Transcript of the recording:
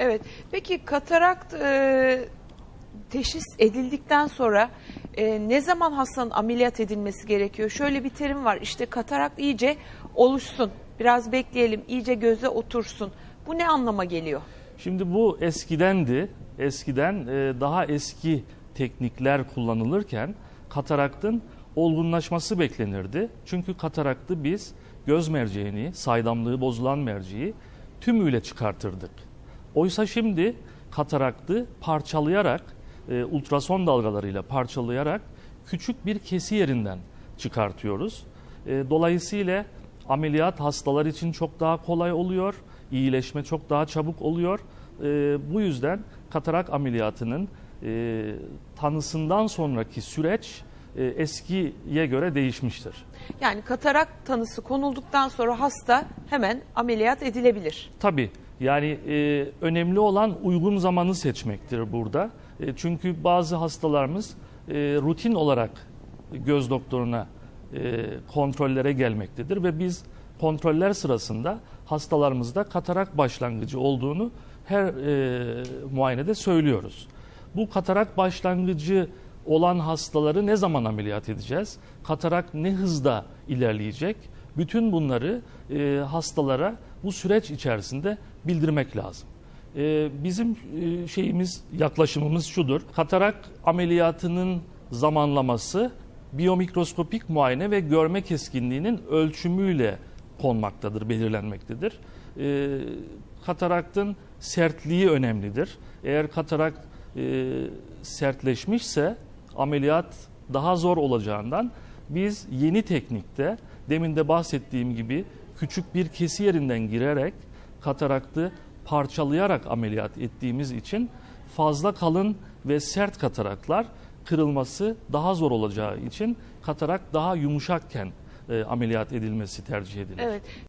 Evet. Peki katarakt e, teşhis edildikten sonra e, ne zaman hastanın ameliyat edilmesi gerekiyor? Şöyle bir terim var. İşte katarakt iyice oluşsun. Biraz bekleyelim. iyice göze otursun. Bu ne anlama geliyor? Şimdi bu eskidendi. Eskiden e, daha eski teknikler kullanılırken kataraktın olgunlaşması beklenirdi. Çünkü kataraktı biz göz merceğini, saydamlığı bozulan merceği tümüyle çıkartırdık. Oysa şimdi kataraktı parçalayarak, e, ultrason dalgalarıyla parçalayarak küçük bir kesi yerinden çıkartıyoruz. E, dolayısıyla ameliyat hastalar için çok daha kolay oluyor, iyileşme çok daha çabuk oluyor. E, bu yüzden katarak ameliyatının e, tanısından sonraki süreç e, eskiye göre değişmiştir. Yani katarakt tanısı konulduktan sonra hasta hemen ameliyat edilebilir. Tabii yani e, önemli olan uygun zamanı seçmektir burada. E, çünkü bazı hastalarımız e, rutin olarak göz doktoruna e, kontrollere gelmektedir ve biz kontroller sırasında hastalarımızda katarak başlangıcı olduğunu her e, muayenede söylüyoruz. Bu katarak başlangıcı olan hastaları ne zaman ameliyat edeceğiz? Katarak ne hızda ilerleyecek? Bütün bunları e, hastalara bu süreç içerisinde bildirmek lazım. E, bizim e, şeyimiz, yaklaşımımız şudur. Katarak ameliyatının zamanlaması biyomikroskopik muayene ve görme keskinliğinin ölçümüyle konmaktadır, belirlenmektedir. E, kataraktın sertliği önemlidir. Eğer katarakt e, sertleşmişse ameliyat daha zor olacağından biz yeni teknikte demin de bahsettiğim gibi küçük bir kesi yerinden girerek kataraktı parçalayarak ameliyat ettiğimiz için fazla kalın ve sert kataraklar kırılması daha zor olacağı için katarak daha yumuşakken e, ameliyat edilmesi tercih edilir. Evet.